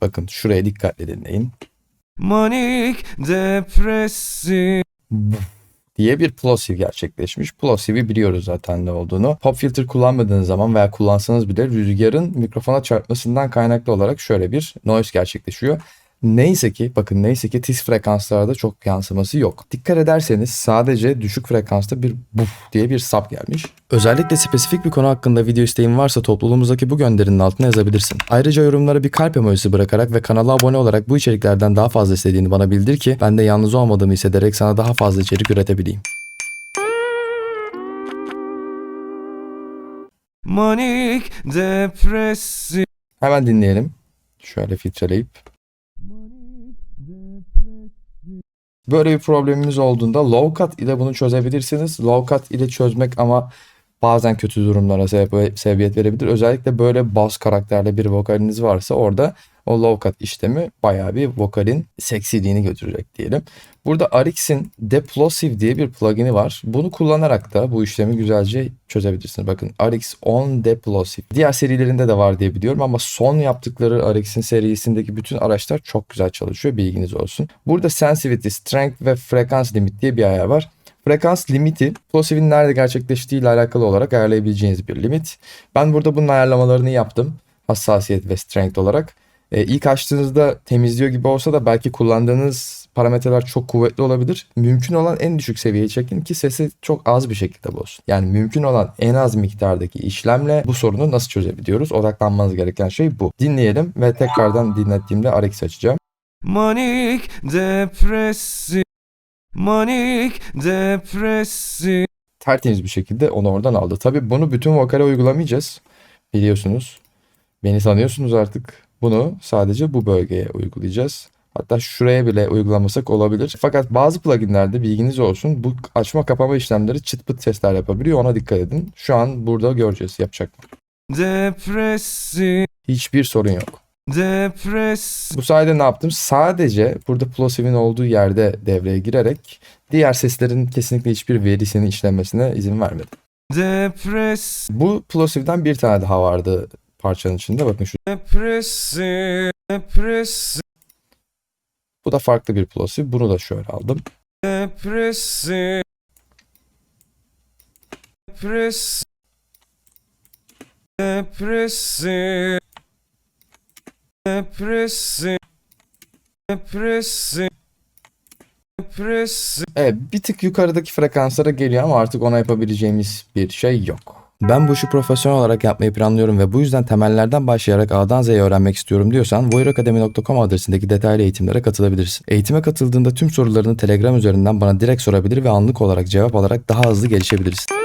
Bakın şuraya dikkatle dinleyin. Manik depresif diye bir plosive gerçekleşmiş. Plosive'i biliyoruz zaten ne olduğunu. Pop filter kullanmadığınız zaman veya kullansanız bile rüzgarın mikrofona çarpmasından kaynaklı olarak şöyle bir noise gerçekleşiyor. Neyse ki bakın neyse ki tiz frekanslarda çok yansıması yok. Dikkat ederseniz sadece düşük frekansta bir buf diye bir sap gelmiş. Özellikle spesifik bir konu hakkında video isteğin varsa topluluğumuzdaki bu gönderinin altına yazabilirsin. Ayrıca yorumlara bir kalp emojisi bırakarak ve kanala abone olarak bu içeriklerden daha fazla istediğini bana bildir ki ben de yalnız olmadığımı hissederek sana daha fazla içerik üretebileyim. Manik depresif Hemen dinleyelim. Şöyle filtreleyip. Böyle bir problemimiz olduğunda low cut ile bunu çözebilirsiniz. Low cut ile çözmek ama bazen kötü durumlara sebebiyet verebilir. Özellikle böyle bas karakterli bir vokaliniz varsa orada o low cut işlemi bayağı bir vokalin seksiliğini götürecek diyelim. Burada Arix'in Deplosive diye bir plugin'i var. Bunu kullanarak da bu işlemi güzelce çözebilirsiniz. Bakın Arix on Deplosive. Diğer serilerinde de var diye biliyorum ama son yaptıkları Arix'in serisindeki bütün araçlar çok güzel çalışıyor. Bilginiz olsun. Burada Sensitivity, Strength ve Frekans Limit diye bir ayar var. Frekans limiti Plosive'in nerede gerçekleştiği ile alakalı olarak ayarlayabileceğiniz bir limit. Ben burada bunun ayarlamalarını yaptım. Hassasiyet ve strength olarak. Ee, ilk açtığınızda temizliyor gibi olsa da belki kullandığınız parametreler çok kuvvetli olabilir. Mümkün olan en düşük seviyeye çekin ki sesi çok az bir şekilde bozsun. Yani mümkün olan en az miktardaki işlemle bu sorunu nasıl çözebiliyoruz? Odaklanmanız gereken şey bu. Dinleyelim ve tekrardan dinlettiğimde RX açacağım. Manik depresif Manik depresif tertemiz bir şekilde onu oradan aldı. Tabii bunu bütün vokale uygulamayacağız. Biliyorsunuz. Beni sanıyorsunuz artık. Bunu sadece bu bölgeye uygulayacağız. Hatta şuraya bile uygulamasak olabilir. Fakat bazı pluginlerde bilginiz olsun bu açma kapama işlemleri çıt pıt sesler yapabiliyor. Ona dikkat edin. Şu an burada göreceğiz yapacak mı? Depresif Hiçbir sorun yok. Depresif Bu sayede ne yaptım? Sadece burada plosive'in olduğu yerde devreye girerek diğer seslerin kesinlikle hiçbir verisini işlemesine izin vermedim. Depresif Bu plosive'den bir tane daha vardı parçanın içinde. Bakın şu Depresif Depresif Bu da farklı bir plosive. Bunu da şöyle aldım. Depresif Depresif Depresif Depresif Depresif Evet bir tık yukarıdaki frekanslara geliyor ama artık ona yapabileceğimiz bir şey yok. Ben bu işi profesyonel olarak yapmayı planlıyorum ve bu yüzden temellerden başlayarak A'dan Z'ye öğrenmek istiyorum diyorsan voyeurakademi.com adresindeki detaylı eğitimlere katılabilirsin. Eğitime katıldığında tüm sorularını Telegram üzerinden bana direkt sorabilir ve anlık olarak cevap alarak daha hızlı gelişebilirsin.